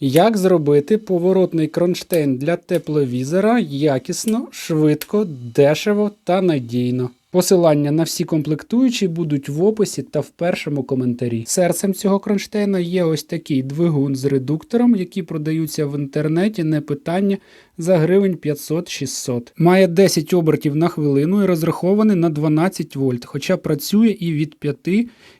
Як зробити поворотний кронштейн для тепловізора якісно, швидко, дешево та надійно? Посилання на всі комплектуючі будуть в описі та в першому коментарі. Серцем цього кронштейна є ось такий двигун з редуктором, які продаються в інтернеті, не питання за гривень 500-600. Має 10 обертів на хвилину і розрахований на 12 вольт, хоча працює і від 5,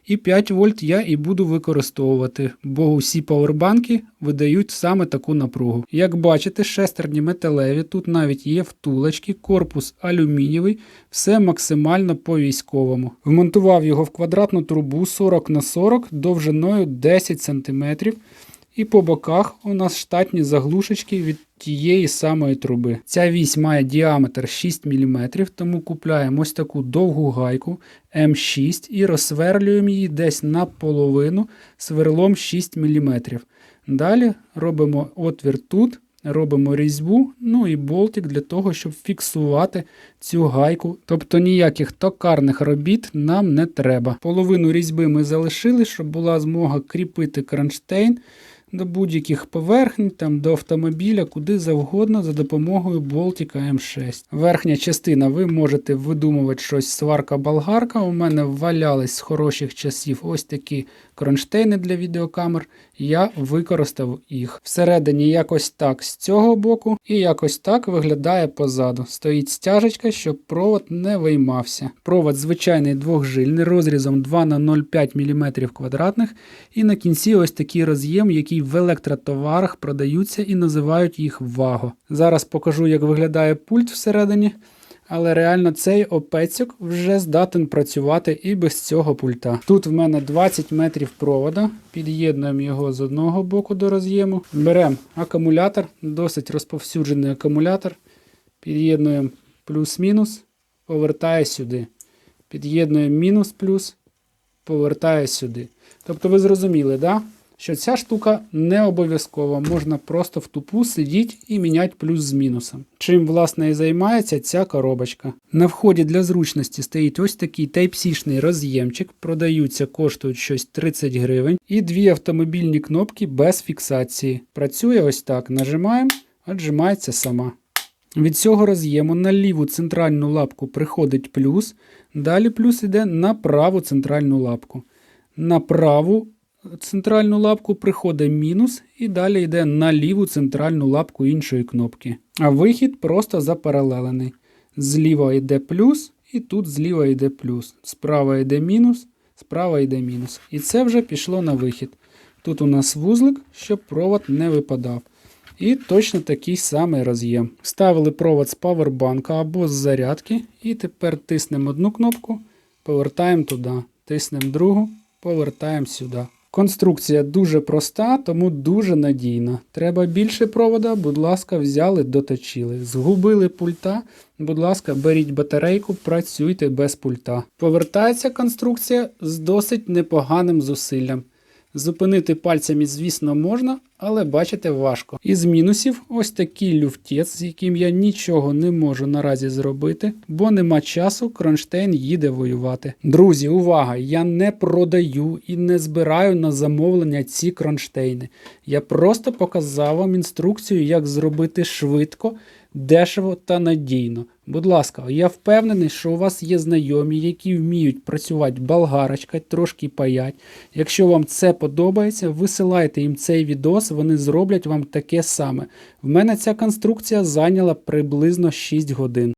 і 5 вольт я і буду використовувати, бо усі павербанки видають саме таку напругу. Як бачите, шестерні металеві, тут навіть є втулочки, корпус алюмінієвий, все максимально по військовому. Вмонтував його в квадратну трубу 40 на 40 довжиною 10 см. І по боках у нас штатні заглушечки від тієї самої труби. Ця вісь має діаметр 6 мм, тому купляємо ось таку довгу гайку М6 і розсверлюємо її десь наполовину сверлом 6 мм. Далі робимо отвір тут, робимо різьбу, ну і болтик для того, щоб фіксувати цю гайку. Тобто ніяких токарних робіт нам не треба. Половину різьби ми залишили, щоб була змога кріпити кронштейн до будь-яких поверхень, там до автомобіля, куди завгодно за допомогою болтика М6. Верхня частина ви можете видумувати щось сварка-болгарка. У мене валялись з хороших часів ось такі кронштейни для відеокамер. Я використав їх. Всередині якось так з цього боку, і якось так виглядає позаду. Стоїть стяжечка, щоб провод не виймався. Провод звичайний двохжильний розрізом 2 на 0,5 мм квадратних. І на кінці ось такий роз'єм, який в електротоварах продаються і називають їх ваго. Зараз покажу, як виглядає пульт всередині. Але реально цей опецьок вже здатен працювати і без цього пульта. Тут в мене 20 метрів провода. Під'єднуємо його з одного боку до роз'єму. Беремо акумулятор, досить розповсюджений акумулятор. Під'єднуємо плюс-мінус, повертає сюди. Під'єднуємо мінус-плюс, повертає сюди. Тобто ви зрозуміли, да? Що ця штука не обов'язкова, можна просто в тупу сидіти і міняти плюс з мінусом. Чим, власне, і займається ця коробочка. На вході для зручності стоїть ось такий Type-C-шний роз'ємчик, продаються, коштують щось 30 гривень, і дві автомобільні кнопки без фіксації. Працює ось так. Нажимаємо, отжимається сама. Від цього роз'єму на ліву центральну лапку приходить плюс, далі плюс йде на праву центральну лапку. На праву центральну лапку приходить мінус і далі йде на ліву центральну лапку іншої кнопки. А вихід просто запаралелений. Зліва йде плюс, і тут зліва йде плюс. Справа йде мінус, справа йде мінус. І це вже пішло на вихід. Тут у нас вузлик, щоб провод не випадав. І точно такий самий роз'єм. Ставили провод з павербанка або з зарядки, і тепер тиснемо одну кнопку, повертаємо туди. Тиснемо другу, повертаємо сюди. Конструкція дуже проста, тому дуже надійна. Треба більше провода, будь ласка, взяли, доточили. Згубили пульта, будь ласка, беріть батарейку, працюйте без пульта. Повертається конструкція з досить непоганим зусиллям. Зупинити пальцями, звісно, можна, але бачите, важко. Із мінусів ось такий люфтець, з яким я нічого не можу наразі зробити, бо нема часу, кронштейн їде воювати. Друзі, увага! Я не продаю і не збираю на замовлення ці кронштейни. Я просто показав вам інструкцію, як зробити швидко, дешево та надійно. Будь ласка, я впевнений, що у вас є знайомі, які вміють працювати болгарочкою, трошки паять. Якщо вам це подобається, висилайте їм цей відос, вони зроблять вам таке саме. В мене ця конструкція зайняла приблизно 6 годин.